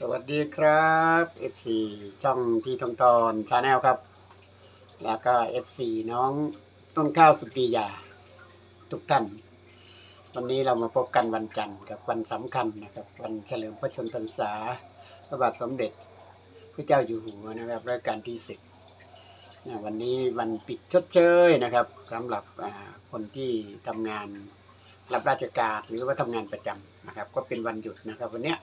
สวัสดีครับ FC ช่องทีทองตอนชาแนลครับ แล้วก็ FC น้องต้นข้าวสุปรียา ทุกท่านวันนี้เรามาพบกันวันจันทร์กับวันสำคัญนะครับ วันเฉลิมพระชนมพรรษา พระบาทสมเด็จพระเจ้าอยู่หัวนะครับรัชกาลที่สิบวันนี้วันปิดชดเชยนะครับสำหรับคนที่ทำงานรับราชการหรือว่าทำงานประจำนะครับ ก็เป็นวันหยุดนะครับ วันเนี้ย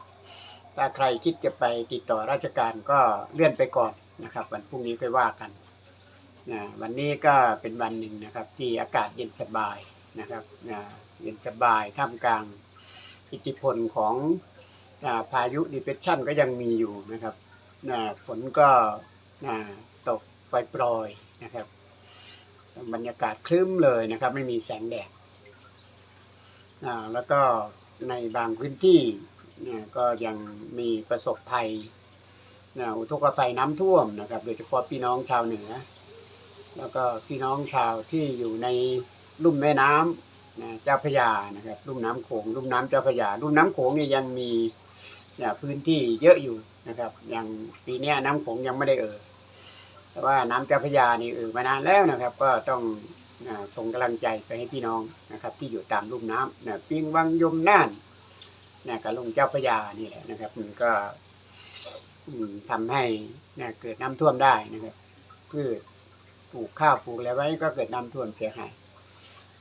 ถ้าใครคิดจะไปติดต่อราชการก็เลื่อนไปก่อนนะครับ วันพรุ่งนี้ค่อยว่ากันนะวันนี้ก็เป็นวันหนึ่งนะครับ ที่อากาศเย็นสบายนะครับนะเย็นสบายท่ามกลางอิทธิพลของพายุดิเพรสชันก็ยังมีอยู่นะครับนะฝนก็นะตกปล่อยๆนะครับ บรรยากาศคลึ้มเลยนะครับ ไม่มีแสงแดดอ่าแล้วก็ในบางพื้นที่ เนี่ยก็ยังมีประสบภัยนะอุทกภัยน้ำท่วมนะครับ โดยเฉพาะพี่น้องชาวเหนือ แล้วก็พี่น้องชาวที่อยู่ในลุ่มแม่น้ำนะเจ้าพระยานะครับลุ่มน้ำโขงลุ่มน้ำเจ้าพระยาลุ่มน้ำโขงเนี่ยยังมีเนี่ยพื้นที่เยอะอยู่นะครับอย่างปีนี้น้ำโขงยังไม่ได้เอ่อแต่ว่าน้ำเจ้าพระยานี่เอ่อมานานแล้วนะครับ ก็ต้องส่งกำลังใจไปให้พี่น้องนะครับ ที่อยู่ตามลุ่มน้ำนะปิงวังยมน่าน นี่ยกับลงเจ้าพระยานี่แหละนะครับ มันก็อืมทำให้เนี่ยเกิดน้ำท่วมได้นะครับพืชปลูกข้าวปลูกอะไรไว้ก็เกิดน้ำท่วมเสียหาย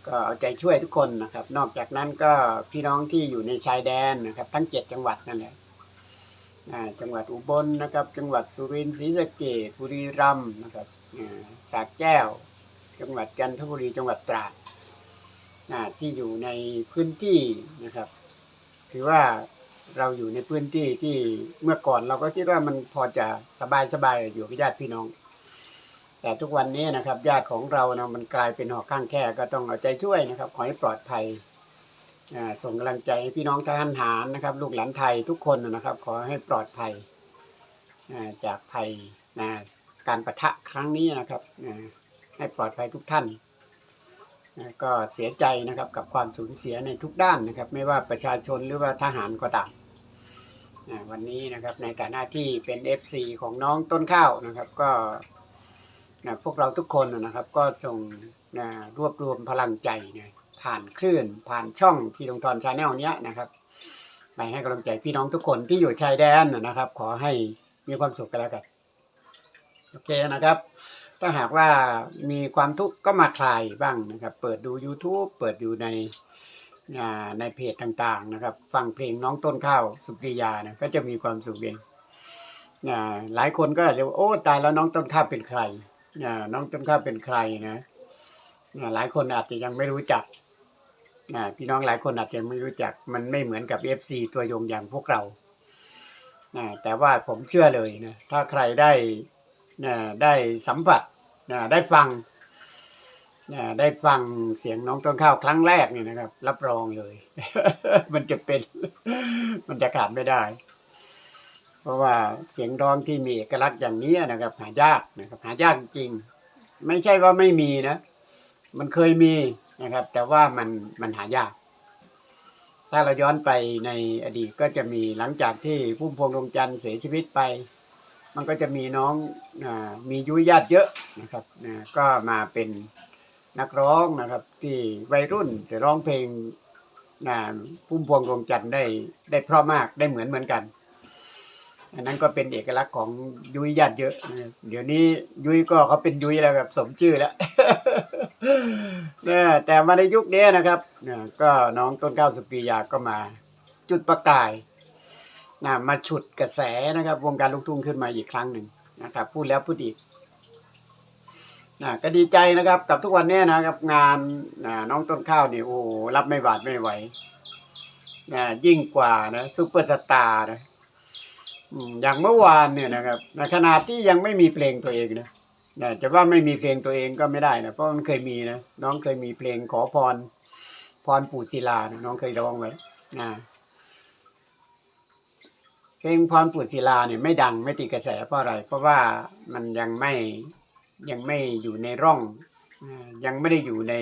ก็เอาใจช่วยทุกคนนะครับ นอกจากนั้นก็พี่น้องที่อยู่ในชายแดนนะครับ ทั้งเจ็ดจังหวัดนั่นแหละจังหวัดอุบลนะครับ จังหวัดสุรินทร์ศรีสะเกษบุรีรัมย์นะครับอ่าสระแก้ว จังหวัดจันทบุรีจังหวัดตราดอ่าที่อยู่ในพื้นที่นะครับ ถือว่าเราอยู่ในพื้นที่ที่เมื่อก่อนเราก็คิดว่ามันพอจะสบายสบายๆอยู่กับญาติพี่น้อง แต่ทุกวันนี้นะครับ ญาติของเรานะมันกลายเป็นหอกข้างแค่ก็ต้องเอาใจช่วยนะครับ ขอให้ปลอดภัยส่งกำลังใจให้พี่น้องทหารหารนะครับ ลูกหลานไทยทุกคนนะครับ ขอให้ปลอดภัยจากภัยการประทะครั้งนี้นะครับให้ปลอดภัยทุกท่าน ก็เสียใจนะครับกับความสูญเสียในทุกด้านนะครับ ไม่ว่าประชาชนหรือว่าทหารก็ตามวันนี้นะครับในฐานะที่เป็น FC ของน้องต้นข้าวนะครับ ก็นะพวกเราทุกคนนะครับ ก็จงนะรวบรวมพลังใจนะผ่านคลื่น ผ่านช่องที่ตรงทอนชาแนลเนี้ยนะครับไปให้กำลังใจพี่น้องทุกคนที่อยู่ชายแดนนะครับ ขอให้มีความสุขกันแล้วกันโอเคนะครับ ถ้าหากว่ามีความทุกข์ก็มาคลายบ้างนะครับ เปิดดู YouTube เปิดอยู่ในในเพจต่างๆนะครับ ฟังเพลงน้องต้นข้าวสุปริยานะก็จะมีความสุขเองหลายคนก็อาจจะโอ้ตายแล้วน้องต้นข้าวเป็นใครน้องต้นข้าวเป็นใครนะหลายคนอาจจะยังไม่รู้จักพี่น้องหลายคนอาจจะไม่รู้จักมันไม่เหมือนกับ FC ตัวยงอย่างพวกเราแต่ว่าผมเชื่อเลยนะถ้าใครได้ นะได้สัมผัสนะได้ฟังนะได้ฟังเสียงน้องต้นข้าวครั้งแรกนี่นะครับ รับรองเลย มันจะเป็น มันจะขาดไม่ได้ เพราะว่าเสียงร้องที่มีเอกลักษณ์อย่างนี้นะครับ หายากนะครับ หายากจริง ไม่ใช่ว่าไม่มีนะ มันเคยมีนะครับ แต่ว่ามันมันหายาก ถ้าเราย้อนไปในอดีตก็จะมีหลังจากที่พุ่มพวงดวงจันทร์เสียชีวิตไป มันก็จะมีน้องอมียุ้ยญาติเยอะนะครับนะก็มาเป็นนักร้องนะครับ ที่วัยรุ่นแต่ร้องเพลงนะพุ่มพวงดวงจันทร์ได้ได้เพราะมากได้เหมือนเหมือนกันอันนั้นก็เป็นเอกลักษณ์ของยุ้ยญาติเยอะเดี๋ยวนี้ยุ้ยก็เขาเป็นยุ้ยแล้วครับสมชื่อแล้วนะแต่มาในยุคนี้นะครับก็น้องต้นข้าวสุปียาก็มาจุดประกาย นะมาฉุดกระแสนะครับ วงการลูกทุ่งขึ้นมาอีกครั้งหนึ่งนะครับ พูดแล้วพูดอีกนะก็ดีใจนะครับ กับทุกวันนี้นะครับ งานนะน้องต้นข้าวเนี่ยโอ้รับไม่หวาดไม่ไหวนะยิ่งกว่านะซุปเปอร์สตาร์นะอืมอย่างเมื่อวานเนี่ยนะครับในขณะที่ยังไม่มีเพลงตัวเองนะนะจะว่าไม่มีเพลงตัวเองก็ไม่ได้นะเพราะมันเคยมีนะน้องเคยมีเพลงขอพร พรปู่ศิลานะน้องเคยร้องไว้นะ เพลงพรปุศิลาเนี่ยไม่ดังไม่ติดกระแสเพราะอะไร เพราะว่ามันยังไม่ยังไม่อยู่ในร่อง ยังไม่ได้อยู่ใน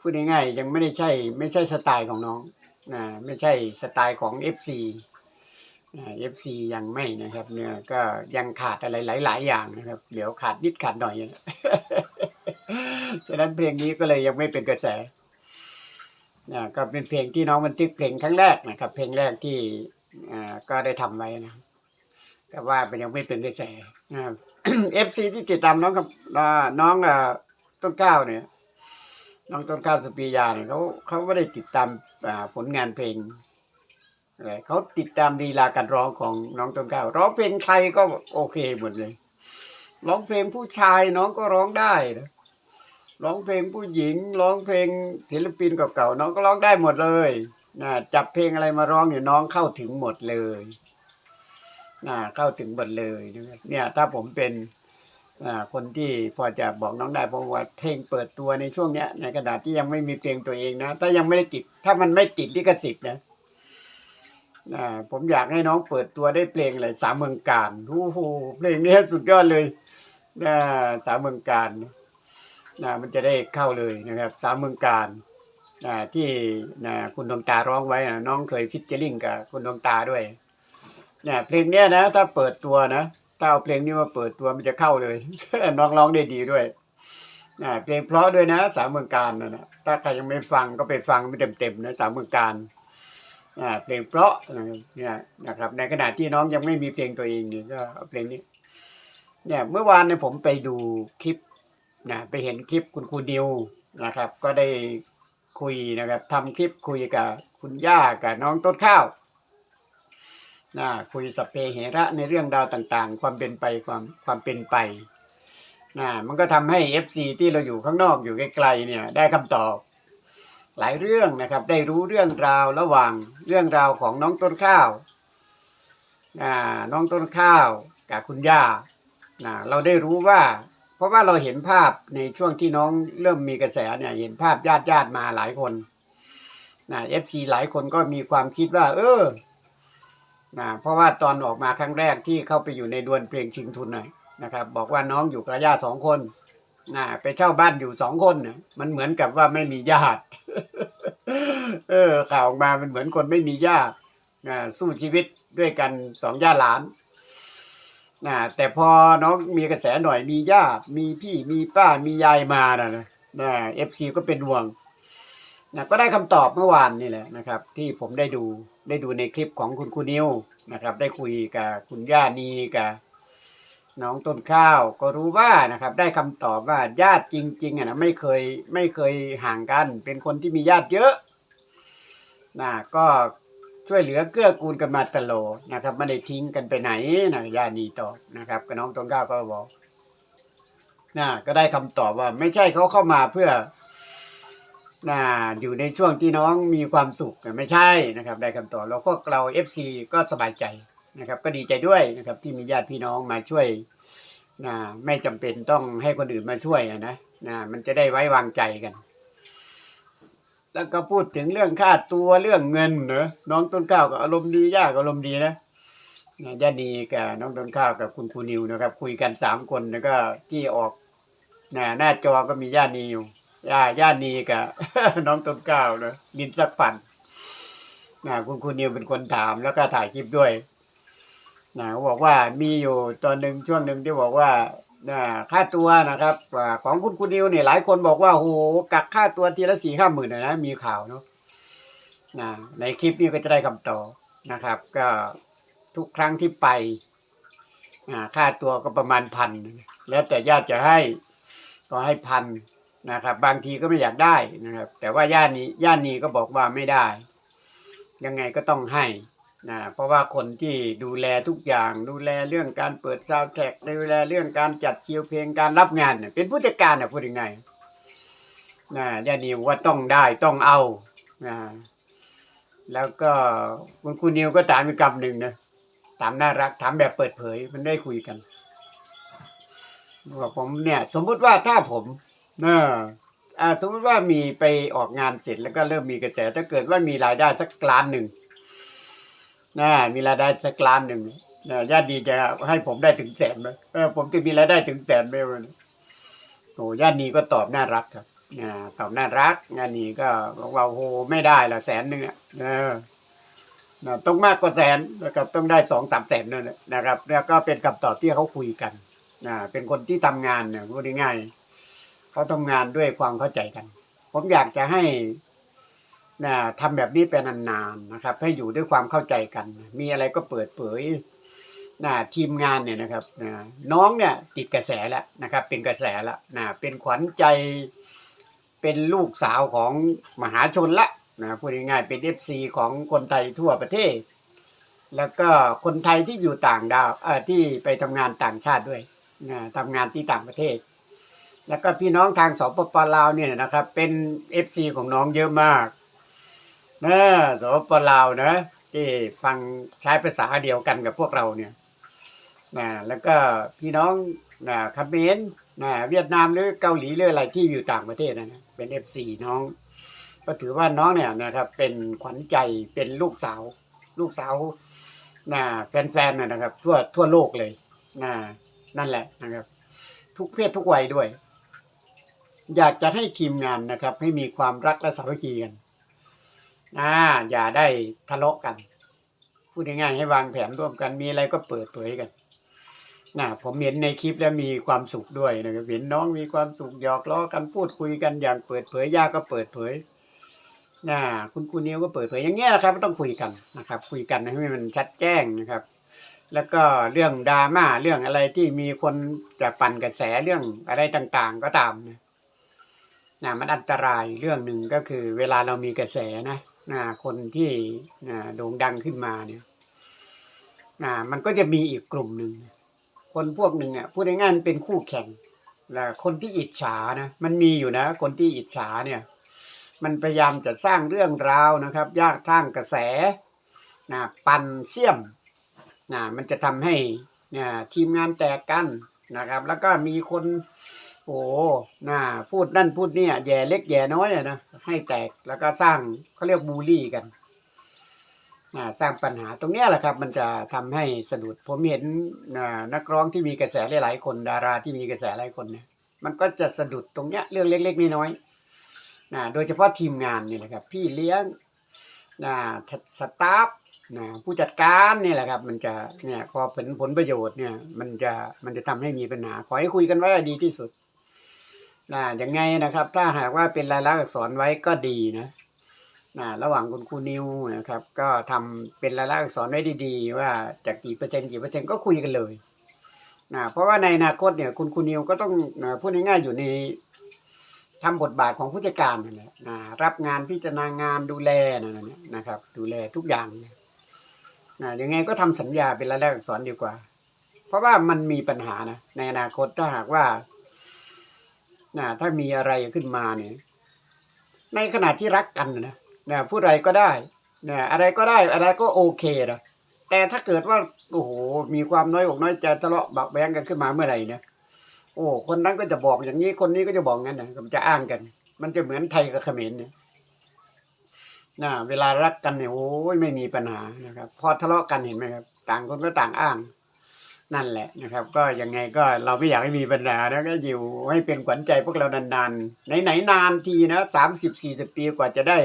พูดง่ายๆยังไม่ได้ใช่ไม่ใช่สไตล์ของน้องอ่าไม่ใช่สไตล์ของ FC เอฟซียังไม่นะครับ เนี่ยก็ยังขาดอะไรหลาย ๆ อย่างนะครับ เดี๋ยวขาดนิดขาดหน่อยนะฉะนั้นเพลงนี้ก็เลยยังไม่เป็นกระแสนะก็เป็นเพลงที่น้องบันทึกเพลงครั้งแรกนะครับ เพลงแรกที่ ก็ได้ทำไว้นะ แต่ว่ามันยังไม่เป็นกระแสเอฟซีที่ติดตามน้องกับน้องต้นข้าวเนี่ยน้องต้นข้าวสุปียาเนี่ยเขาเขาไม่ได้ติดตามผลงานเพลงอะไรเขาติดตามลีลาการร้องของน้องต้นข้าวร้องเพลงใครก็โอเคหมดเลยร้องเพลงผู้ชายน้องก็ร้องได้นะร้องเพลงผู้หญิงร้องเพลงศิลปินเก่าๆน้องก็ร้องได้หมดเลย นะจับเพลงอะไรมาร้องเนี่ยน้องเข้าถึงหมดเลยนะเข้าถึงหมดเลยเนี่ย ถ้าผมเป็นคนที่พอจะบอกน้องได้เพราะว่าเพลงเปิดตัวในช่วงเนี้ย ในกระดาษที่ยังไม่มีเพลงตัวเองนะถ้ายังไม่ได้ติด ถ้ามันไม่ติดลิขสิทธิ์นะผมอยากให้น้องเปิดตัวได้เพลงอะไรสามเมืองการโอ้โหเพลงนี้สุดยอดเลยนะสามเมืองการนะมันจะได้เข้าเลยนะครับ สามเมืองการ ที่นะคุณดวงตาร้องไว้นะน้องเคยพิจิริ่งกับคุณดวงตาด้วยเนะเพลงเนี้ยนะ ถ้าเปิดตัวนะถ้าเอาเพลงนี้มาเปิดตัวมันจะเข้าเลยน้องร้องได้ดีด้วยเพลงเพราะด้วยนะสามเมืองการนะถ้าใครยังไม่ฟังก็ไปฟังไม่เต็มๆนะสามเมืองการอ่าเพลงเพราะเนี่ยนะครับ ในขณะที่น้องยังไม่มีเพลงตัวเองนี่ก็เอาเพลงนี้ เนี่ยเมื่อวานเนี่ยผมไปดูคลิปนะไปเห็นคลิปคุณครูนิวนะครับ ก็ได้ คุยนะครับทำคลิปคุยกับคุณย่ากับน้องต้นข้าวนะคุยสพเปเหระในเรื่องราวต่างๆ ความเป็นไปความความเป็นไปนะมันก็ทำให้ FC ที่เราอยู่ข้างนอกอยู่ไกลๆเนี่ยได้คำตอบ หลายเรื่องนะครับได้รู้เรื่องราวระหว่างเรื่องราวของน้องต้นข้าวอ่าน้องต้นข้าวกับคุณย่านะเราได้รู้ว่า เพราะว่าเราเห็นภาพในช่วงที่น้องเริ่มมีกระแสเนี่ยเห็นภาพญาติญาติมาหลายคนนะเอฟซีหลายคนก็มีความคิดว่า เออนะเพราะว่าตอนออกมาครั้งแรกที่เข้าไปอยู่ในดวลเพลงชิงทุนนะนะครับ บอกว่าน้องอยู่กับญาติสองคนนะไปเช่าบ้านอยู่สองคนนะมันเหมือนกับว่าไม่มีญาติ เออข่าวออกมามันเหมือนคนไม่มีญาตินะสู้ชีวิตด้วยกันสองญาติหลาน นะแต่พอน้องมีกระแสหน่อยมีญาติมีพี่มีป้ามียายมานะนะนะเอฟซีก็เป็นห่วงนะก็ได้คำตอบเมื่อวานนี่แหละนะครับ ที่ผมได้ดูได้ดูในคลิปของคุณครูนิวนะครับ ได้คุยกับคุณย่านีกับน้องต้นข้าวก็รู้ว่านะครับ ได้คำตอบว่าญาติจริงๆอะนะไม่เคยไม่เคยห่างกัน เป็นคนที่มีญาติเยอะนะก็ ช่วยเหลือเกื้อกูลกันมาตลอดนะครับไม่ได้ทิ้งกันไปไหนนะญาตินีตอนะครับก็น้องต้นกล้าก็บอกนะก็ได้คำตอบว่า ไม่ใช่เขาเข้ามาเพื่อนะอยู่ในช่วงที่น้องมีความสุขไม่ใช่นะครับ ได้คำตอบแล้วก็เราเอฟซีก็สบายใจนะครับ ก็ดีใจด้วยนะครับ ที่มีญาติพี่น้องมาช่วยนะไม่จำเป็นต้องให้คนอื่นมาช่วยนะนะมันจะได้ไว้วางใจกัน แล้วก็พูดถึงเรื่องค่าตัวเรื่องเงินเนอะน้องต้นข้าวก็อารมณ์ดีย่าก็อารมณ์ดีนะนะย่านีกับน้องต้นข้าวกับคุณครูนิวนะครับ คุยกันสามคนแล้วก็ที่ออกนะหน้าจอก็มีย่านีอยู่ย่าย่านีกับน้องต้นข้าวเนอะดินสักปั่นนะคุณครูนิวเป็นคนถามแล้วก็ถ่ายคลิปด้วยนะเขาบอกว่ามีอยู่ตอนหนึ่งช่วงหนึ่งที่บอกว่า ค่าตัวนะครับของคุณคุณนิวเนี่ยหลายคนบอกว่าโหกักค่าตัวทีละสี่ห้าหมื่นนะนะมีข่าวเนาะนะในคลิปนี้ก็จะได้คำตอบนะครับ ก็ทุกครั้งที่ไปค่าตัวก็ประมาณพันแล้วแต่ญาติจะให้ก็ให้พันนะครับ บางทีก็ไม่อยากได้นะครับ แต่ว่าญาตินี้ญาตินี้ก็บอกว่าไม่ได้ ยังไงก็ต้องให้ นะเพราะว่าคนที่ดูแลทุกอย่างดูแลเรื่องการเปิดซาวด์แทร็กดูแลเรื่องการจัดคิวเพลงการรับงานเนี่ยเป็นผู้จัดการน่ะพูดยังไงนะยานิวว่าต้องได้ต้องเอานะแล้วก็คุณคุณนิวก็ถามอีกคำหนึ่งนะถามน่ารักถามแบบเปิดเผยมันได้คุยกันบอกผมเนี่ย สมมุติว่าถ้าผมเอออ่าสมมติว่ามีไปออกงานเสร็จแล้วก็เริ่มมีกระแสถ้าเกิดว่ามีรายได้สักล้านหนึ่ง นะมีรายได้สักล้านหนึ่งนะญาติดีจะให้ผมได้ถึงแสนไหมเออผมจะมีรายได้ถึงแสนไหมวะเนี่ยโอ้ญาตินีก็ตอบน่ารักครับอ่าตอบน่ารักญาตินีก็บอกว่าโอ้โหไม่ได้ละแสนหนึ่งอะเออนะต้องมากกว่าแสนนะครับต้องได้สองสามแสนนั่นแหละนะครับ แล้วก็เป็นคำตอบที่เขาคุยกันนะเป็นคนที่ทำงานเนี่ยพูดง่ายๆเขาทำงานด้วยความเข้าใจกัน ผมอยากจะให้ นะทำแบบนี้เป็นนานๆนะครับ ให้อยู่ด้วยความเข้าใจกัน มีอะไรก็เปิดเผยนะทีมงานเนี่ยนะครับนะน้องเนี่ยติดกระแสแล้วนะครับ เป็นกระแสแล้วนะเป็นขวัญใจ เป็นลูกสาวของมหาชนละนะพูดง่ายๆเป็นเอฟซีของคนไทยทั่วประเทศ แล้วก็คนไทยที่อยู่ต่างดาวเอ่อที่ไปทำงานต่างชาติด้วยนะทำงานที่ต่างประเทศ แล้วก็พี่น้องทางสปปลาวเนี่ยนะครับ เป็นเอฟซีของน้องเยอะมาก นะสปปลาวนะที่ฟังใช้ภาษาเดียวกันกับพวกเราเนี่ยนะแล้วก็พี่น้องนะเมรนะเวียดนามหรือเกาหลีหรืออะไรที่อยู่ต่างประเทศนะ เป็นเอฟซีน้อง ก็ถือว่าน้องเนี่ยนะครับ เป็นขวัญใจเป็นลูกสาว ลูกสาวนะแฟนๆนนะครับ ทั่วทั่วโลกเลยนะนั่นแหละนะครับ ทุกเพศทุกวัยด้วย อยากจะให้ทีมงานนะครับ ให้มีความรักและสามัคคีกัน นะอย่าได้ทะเลาะกัน พูดง่ายๆให้วางแผนร่วมกันมีอะไรก็เปิดเผยกันนะผมเห็นในคลิปแล้วมีความสุขด้วยนะครับเห็นน้องมีความสุขหยอกล้อกันพูดคุยกันอย่างเปิดเผยย่าก็เปิดเผยนะคุณครูนิวก็เปิดเผยอย่างเงี้ยนะครับต้องคุยกันนะครับ คุยกันให้มันชัดแจ้งนะครับ แล้วก็เรื่องดราม่าเรื่องอะไรที่มีคนจะปั่นกระแสเรื่องอะไรต่างๆ ก็ตามนะนะมันอันตรายเรื่องหนึ่งก็คือ เวลาเรามีกระแสนะนะ คนที่นะโด่งดังขึ้นมาเนี่ยนะมันก็จะมีอีกกลุ่มหนึ่งคนพวกหนึ่งอะพูดง่ายๆเป็นคู่แข่งและคนที่อิจฉานะมันมีอยู่นะ คนที่อิจฉาเนี่ยมันพยายามจะสร้างเรื่องราวนะครับ ยากสร้างกระแสนะปั่นเสี่ยมนะมันจะทำให้นะทีมงานแตกกันนะครับ แล้วก็มีคนโอ้นะพูดนั่นพูดเนี่ยแย่เล็กแย่น้อยนะ ให้แตกแล้วก็สร้างเขาเรียกบูลลี่กันสร้างปัญหาตรงนี้แหละครับ มันจะทำให้สะดุดผมเห็นนักร้องที่มีกระแสหลายๆคนดาราที่มีกระแสหลายคนเนี่ยมันก็จะสะดุดตรงเนี้ยเรื่องเล็กๆน้อยๆนะโดยเฉพาะทีมงานนี่แหละครับ พี่เลี้ยงนะสตาฟนะผู้จัดการนี่แหละครับ มันจะเนี่ยพอผลผลประโยชน์เนี่ย มันจะมันจะทำให้มีปัญหา ขอให้คุยกันไว้ดีที่สุด นะยังไงนะครับ ถ้าหากว่าเป็นรายลักษณ์อักษรไว้ก็ดีนะนะระหว่างคุณครูนิวนะครับ ก็ทำเป็นรายลักษณ์อักษรไว้ดีๆ ว่าจากกี่เปอร์เซ็นต์กี่เปอร์เซ็นต์ก็คุยกันเลยนะเพราะว่าในอนาคตเนี่ยคุณครูนิวก็ต้องนะพูดง่ายๆอยู่ในทำบทบาทของผู้จัดการนั่นแหละนะรับงานพิจารณางานดูแลนั่นนะนะครับ ดูแลทุกอย่างนะยังไงก็ทำสัญญาเป็นรายลักษณ์อักษรดีกว่า เพราะว่ามันมีปัญหานะในอนาคตถ้าหากว่า นะถ้ามีอะไรขึ้นมาเนี่ยในขณะที่รักกันนะนะพูดอะไรก็ได้นะอะไรก็ได้อะไรก็โอเคนะแต่ถ้าเกิดว่าโอ้โหมีความน้อยอกน้อยใจทะเลาะบักแบงกันขึ้นมาเมื่อไหร่เนี่ยโอ้คนนั้นก็จะบอกอย่างนี้คนนี้ก็จะบอกงั้นนะมันจะอ้างกัน มันจะเหมือนไทยกับเขมรเนี่ยนะเวลารักกันเนี่ยโอ้ยไม่มีปัญหานะครับ พอทะเลาะกันเห็นไหมครับ ต่างคนก็ต่างอ้าง นั่นแหละนะครับ ก็ยังไงก็เราไม่อยากให้มีปัญหานะก็อยู่ให้เป็นขวัญใจพวกเรานานๆไหนไหนๆนานทีนะสามสิบสี่สิบปีกว่าจะได้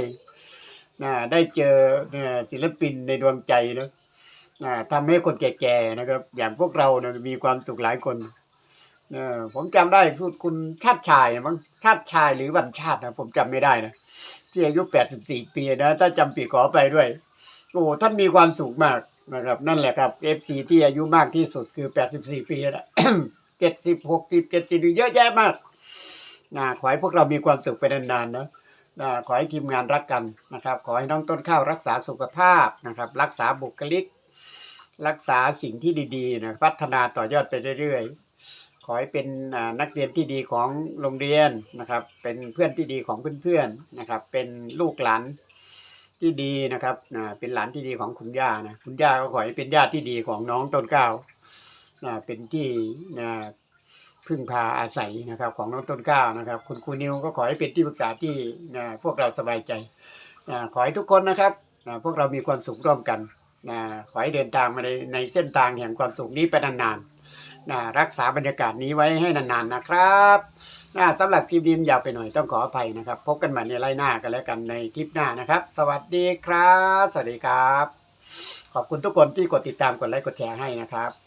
นะได้เจอเนี่ยศิลปินในดวงใจนะนะทำให้คนแก่ๆนะครับ อย่างพวกเราเนี่ยมีความสุขหลายคนเออผมจำได้พูดคุณชาติชายมั้งชาติชายหรือวันชาตินะผมจำไม่ได้นะที่อายุ84ปีนะถ้าจำปีขอไปด้วยโอ้ท่านมีความสุขมาก นะครับนั่นแหละครับ FC ที่อายุมากที่สุดคือ 84 ปีนะ70 60 70เยอะแยะมากนะขอให้พวกเรามีความสุขไปนานๆนะนะขอให้ทีมงานรักกันนะครับ ขอให้น้องต้นข้าวรักษาสุขภาพนะครับ รักษาบุคลิก รักษาสิ่งที่ดีๆนะพัฒนาต่อยอดไปเรื่อยๆ ขอให้เป็นนักเรียนที่ดีของโรงเรียนนะครับ เป็นเพื่อนที่ดีของเพื่อนๆนะครับ เป็นลูกหลาน ที่ดีนะครับอ่าเป็นหลานที่ดีของคุณย่านะคุณย่าก็ขอให้เป็นญาติที่ดีของน้องต้นเกล้าอ่าเป็นที่อ่าพึ่งพาอาศัยนะครับ ของน้องต้นเกล้านะครับ คุณครูนิวก็ขอให้เป็นที่ปรึกษาที่อ่าพวกเราสบายใจอ่าขอให้ทุกคนนะครับอ่าพวกเรามีความสุขร่วมกันอ่าขอให้เดินทางมาในในเส้นทางแห่งความสุขนี้ไปนานๆนะรักษาบรรยากาศนี้ไว้ให้นานๆนะครับ นะสำหรับคลิปนี้ยาวไปหน่อยต้องขออภัยนะครับ พบกันใหม่ในไล่หน้ากันแล้วกันในคลิปหน้านะครับ สวัสดีครับ สวัสดีครับ ขอบคุณทุกคนที่กดติดตามกดไลค์กดแชร์ให้นะครับ